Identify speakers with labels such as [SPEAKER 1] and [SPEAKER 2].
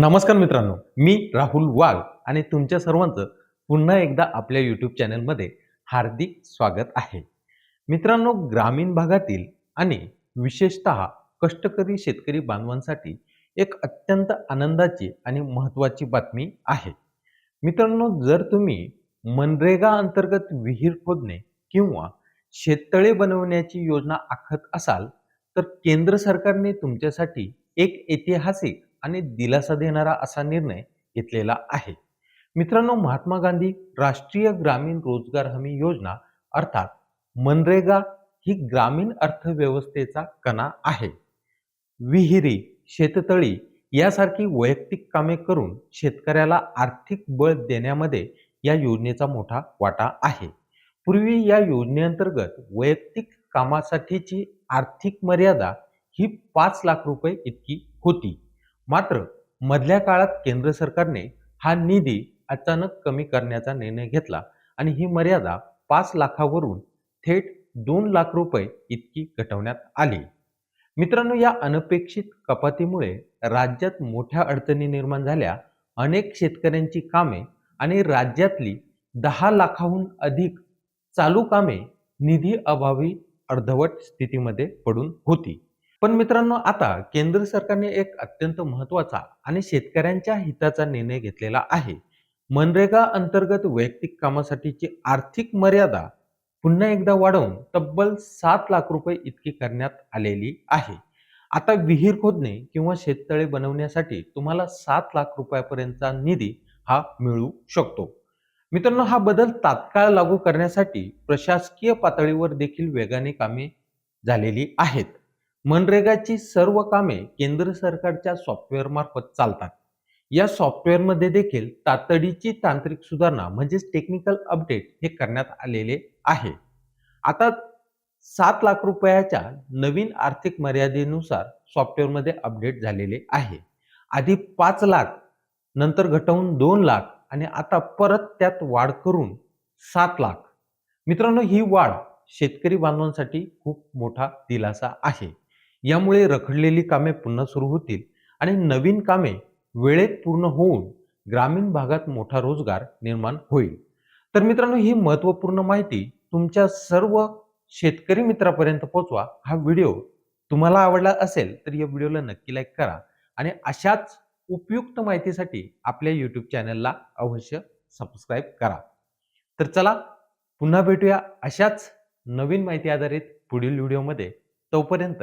[SPEAKER 1] नमस्कार मित्रांनो मी राहुल वाघ आणि तुमच्या सर्वांचं पुन्हा एकदा आपल्या यूट्यूब चॅनलमध्ये हार्दिक स्वागत आहे. मित्रांनो ग्रामीण भागातील आणि विशेषत कष्टकरी शेतकरी बांधवांसाठी एक अत्यंत आनंदाची आणि महत्त्वाची बातमी आहे. मित्रांनो जर तुम्ही मनरेगा अंतर्गत विहीर खोदणे किंवा शेततळे बनवण्याची योजना आखत असाल तर केंद्र सरकारने तुमच्यासाठी एक ऐतिहासिक आणि दिलासा देणारा असा निर्णय घेतलेला आहे. मित्रांनो महात्मा गांधी राष्ट्रीय ग्रामीण रोजगार हमी योजना अर्थात मनरेगा ही ग्रामीण अर्थव्यवस्थेचा कणा आहे. विहिरी शेततळी यासारखी वैयक्तिक कामे करून शेतकऱ्याला आर्थिक बळ देण्यामध्ये या योजनेचा मोठा वाटा आहे. पूर्वी या योजनेअंतर्गत वैयक्तिक कामासाठीची आर्थिक मर्यादा ही पाच लाख रुपये इतकी होती. मात्र मधल्या काळात केंद्र सरकारने हा निधी अचानक कमी करण्याचा निर्णय घेतला आणि ही मर्यादा पाच लाखावरून थेट दोन लाख रुपये इतकी घटवण्यात आली. मित्रांनो या अनपेक्षित कपातीमुळे राज्यात मोठ्या अडचणी निर्माण झाल्या. अनेक शेतकऱ्यांची कामे आणि राज्यातली दहा लाखाहून अधिक चालू कामे निधी अभावी अर्धवट स्थितीमध्ये पडून होती. पण मित्रांनो आता केंद्र सरकारने एक अत्यंत महत्त्वाचा आणि शेतकऱ्यांच्या हिताचा निर्णय घेतलेला आहे. मनरेगा अंतर्गत वैयक्तिक कामासाठीची आर्थिक मर्यादा पुन्हा एकदा वाढवून तब्बल सात लाख रुपये इतकी करण्यात आलेली आहे. आता विहीर खोदणे किंवा शेततळे बनवण्यासाठी तुम्हाला सात लाख रुपयापर्यंतचा निधी हा मिळू शकतो. मित्रांनो हा बदल तात्काळ लागू करण्यासाठी प्रशासकीय पातळीवर देखील वेगाने कामे झालेली आहेत. मनरेगाची सर्व कामे केंद्र सरकारच्या सॉफ्टवेअर मार्फत चालतात. या सॉफ्टवेअरमध्ये देखील तातडीची तांत्रिक सुधारणा म्हणजेच टेक्निकल अपडेट हे करण्यात आलेले आहे. आता सात लाख रुपयाच्या नवीन आर्थिक मर्यादेनुसार सॉफ्टवेअरमध्ये अपडेट झालेले आहे. आधी पाच लाख नंतर घटवून दोन लाख आणि आता परत त्यात वाढ करून सात लाख. मित्रांनो ही वाढ शेतकरी बांधवांसाठी खूप मोठा दिलासा आहे. यामुळे रखडलेली कामे पुन्हा सुरू होतील आणि नवीन कामे वेळेत पूर्ण होऊन ग्रामीण भागात मोठा रोजगार निर्माण होईल. तर मित्रांनो ही महत्त्वपूर्ण माहिती तुमच्या सर्व शेतकरी मित्रापर्यंत पोहोचवा. हा व्हिडिओ तुम्हाला आवडला असेल तर या व्हिडिओला नक्की लाईक करा आणि अशाच उपयुक्त माहितीसाठी आपल्या यूट्यूब चॅनलला अवश्य सबस्क्राईब करा. तर चला पुन्हा भेटूया अशाच नवीन माहिती आधारित पुढील व्हिडिओमध्ये. तोपर्यंत